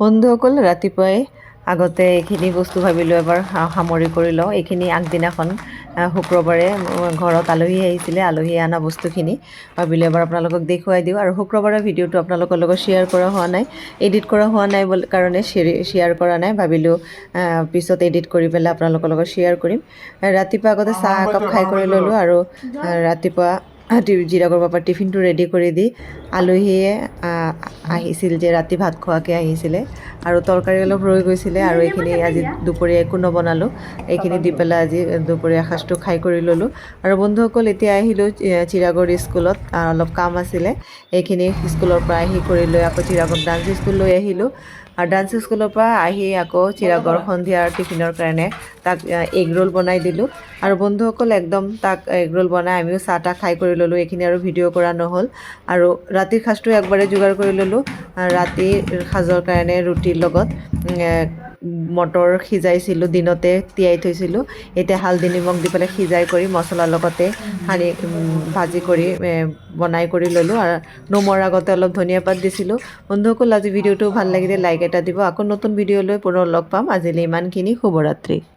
বন্ধুসকল, ৰাতিপুৱাই আগতে এইখিনি বস্তু ভাবিলোঁ এবাৰ সামৰি কৰি লওঁ। এইখিনি আগদিনাখন শুক্ৰবাৰে ঘৰত আলহী আহিছিলে, আলহী অনা বস্তুখিনি ভাবিলোঁ এবাৰ আপোনালোকক দেখুৱাই দিওঁ। আৰু শুক্ৰবাৰে ভিডিঅ'টো আপোনালোকৰ লগত শ্বেয়াৰ কৰা হোৱা নাই এডিট কৰা হোৱা নাই কাৰণে শ্বেয়াৰ কৰা নাই। ভাবিলোঁ পিছত এডিট কৰি পেলাই আপোনালোকৰ লগত শ্বেয়াৰ কৰিম। ৰাতিপুৱা আগতে চাহ একাপ খাই কৰি ল'লোঁ আৰু ৰাতিপুৱা টি- জিৰাগৰ পাপাৰ টিফিনটো ৰেডি কৰি দি। আলহীয়ে আহিছিল যে ৰাতি ভাত খোৱাকৈ আহিছিলে আৰু তৰকাৰী অলপ ৰৈ গৈছিলে আৰু এইখিনি আজি দুপৰীয়া একো নবনালোঁ। এইখিনি দি পেলাই আজি দুপৰীয়া সাঁজটো খাই কৰি ল'লোঁ। আৰু বন্ধুসকল, এতিয়া আহিলোঁ চি- চিৰাগৰ স্কুলত। অলপ কাম আছিলে। এইখিনি স্কুলৰ পৰা আহি কৰি লৈ আকৌ চিৰাগক ডান্স স্কুল লৈ আহিলোঁ। আৰু ডান্স স্কুলৰ পৰা আহি আকৌ চিৰাগৰ সন্ধিয়াৰ টিফিনৰ কাৰণে তাক এগ ৰোল বনাই দিলোঁ। আৰু বন্ধুসকল, একদম তাক এগ ৰোল বনাই আমিও চাহ তাহ খাই কৰি ল'লোঁ। এইখিনি আৰু ভিডিঅ' কৰা নহ'ল। আৰু ৰাতিৰ সাঁজটো একবাৰে যোগাৰ কৰি ল'লোঁ। ৰাতিৰ সাঁজৰ কাৰণে ৰুটিৰ লগত মটৰ সিজাইছিলোঁ, দিনতে তিয়াই থৈছিলোঁ। এতিয়া হালধি নিমখ দি পেলাই সিজাই কৰি মছলাৰ লগতে সানি ভাজি কৰি বনাই কৰি ল'লোঁ। আৰু নমোৱাৰ আগতে অলপ ধনিয়া পাত দিছিলোঁ। বন্ধুসকল, আজি ভিডিঅ'টো ভালো লাগিলে, লাইক এটা দিব। আকৌ নতুন ভিডিঅ' লৈ পুনৰ লগ পাম। আজিলৈ ইমানখিনি। শুভৰাত্ৰি।